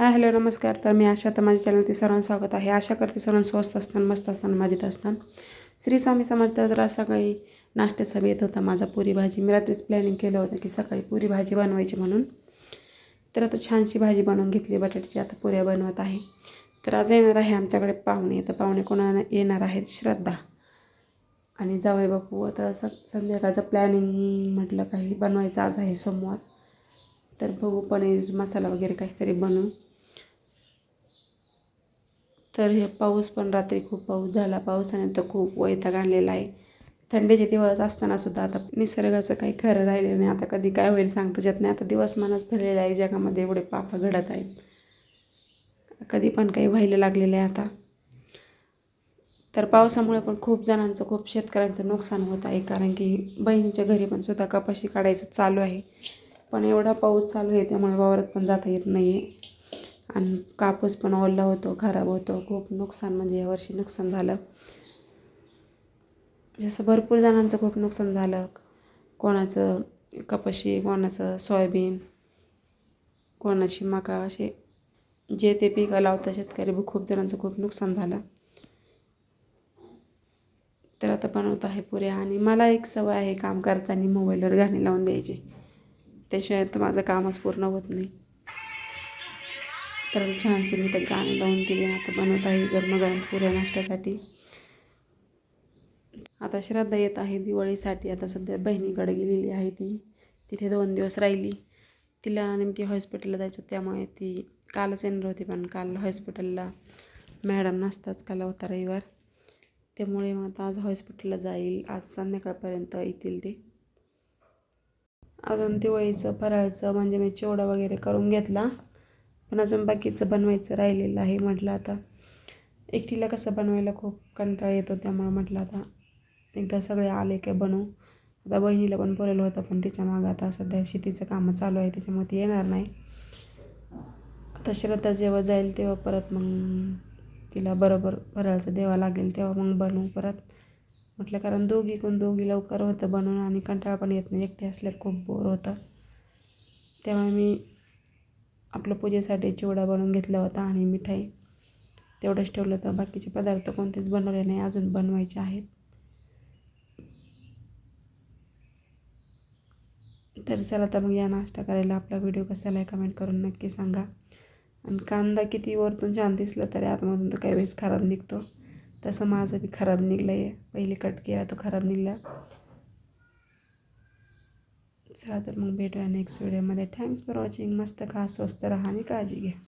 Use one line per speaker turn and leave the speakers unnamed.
Hi hello नमस्कार. तर मी आशा तर माझ्या चॅनलवरती सर्वांचं स्वागत आहे. आशा करते सर्वांना स्वस्त असताना मस्त असताना मजेत असताना. श्री स्वामी समर्थ तर सकाळी नाश्त्याचा येत होता माझा पुरी भाजी. मी रात्रीच प्लॅनिंग केलं होतं की सकाळी पुरी भाजी बनवायची म्हणून. तर आता छानशी भाजी बनवून घेतली बटाट्याची आता पुऱ्या बनवत आहे. तर आज येणार आहे आमच्याकडे पाहुणे. तर पाहुणे कोणा येणार आहेत? श्रद्धा. आणि जावई बापू आता स संध्याकाळचं प्लॅनिंग म्हटलं काही बनवायचं आज आहे सोमवार. तर बघू पनीर मसाला वगैरे काहीतरी बनवू. तर हे पाऊस पण रात्री खूप पाऊस झाला. पावसाने तर खूप वैताग आणलेला आहे. थंडीचे दिवस असताना सुद्धा आता निसर्गाचं काही खरं राहिलेलं नाही. आता कधी काय होईल सांगता येत नाही. आता दिवस मनाच भरलेला आहे. जगामध्ये एवढे पापा घडत आहेत. कधी पण काही व्हायला लागलेलं आहे आता. तर पावसामुळे पण खूप जणांचं खूप शेतकऱ्यांचं नुकसान होत आहे. कारण की बहिणीच्या घरी पण सुद्धा कपाशी काढायचं चालू आहे. पण एवढा पाऊस चालू आहे त्यामुळे वावरात पण जाता येत नाही आहे आणि कापूस पण ओला होतो खराब होतो. खूप नुकसान म्हणजे यावर्षी नुकसान झालं. जसं भरपूर जणांचं खूप नुकसान झालं. कोणाचं कपाशी कोणाचं सोयाबीन कोणाची मका असे जे ते पिकं लावतात शेतकरी खूप जणांचं खूप नुकसान झालं. तर आता बनवत आहे पुऱ्या आणि मला एक सवय आहे काम करताना मोबाईलवर गाणी लावून द्यायची. त्याशिवाय तर माझं कामच पूर्ण होत नाही. तर छानसे मी तर गाणी लावून दिली. आता बनवत आहे गरमागरम पुऱ्या नाश्त्यासाठी. आता श्रद्धा येत आहे दिवाळीसाठी. आता सध्या बहिणीकडे गेलेली आहे ती. तिथे दोन दिवस राहिली. तिला नेमकी हॉस्पिटलला जायचं त्यामुळे ती कालच येणार होती पण काल हॉस्पिटलला मॅडम नसताच काल होता रविवार. त्यामुळे मग आता आज हॉस्पिटलला जाईल. आज संध्याकाळपर्यंत येतील ते. अजून दिवाळीचं फराळचं म्हणजे मी चिवडा वगैरे करून घेतला. पण अजून बाकीचं बनवायचं राहिलेलं आहे म्हटलं आता. एकटीला कसं बनवायला खूप कंटाळा येतो त्यामुळे म्हटलं आता एकदा सगळे आले काय बनवू. आता बहिणीला पण बोलवलं होतं पण तिच्या मागं आता सध्या शेतीचं कामं चालू आहे त्याच्यामुळे ती येणार नाही. आता श्रद्धा जेव्हा जाईल तेव्हा परत मग तिला बरोबर फराळचं देवा लागेल तेव्हा मग बनवू परत. म्हटलं कारण दोघी कोण दोघी लवकर होतं बनवून आणि कंटाळा पण येत नाही एकटे असल्यावर खूप बोर होतं. तेव्हा मी आपलं पूजेसाठी चिवडा बनवून घेतला होता आणि मिठाई तेवढंच ठेवलं होतं. बाकीचे पदार्थ कोणतेच बनवले नाही अजून बनवायचे आहेत. तर चला तर मग या नाश्ता करायला आपला व्हिडिओ कसा आहे कमेंट करून नक्की सांगा. आणि कांदा किती वरतून छान दिसलं तरी आतमधून तर काही वेळेस खराब निघतो. तसं माझं बी खराब निघलं आहे पहिली कट केला तो खराब निघला. चला तर मग भेटूया नेक्स्ट व्हिडिओमध्ये थँक्स फॉर वॉचिंग मस्त खा स्वस्त राहा आणि काळजी घ्या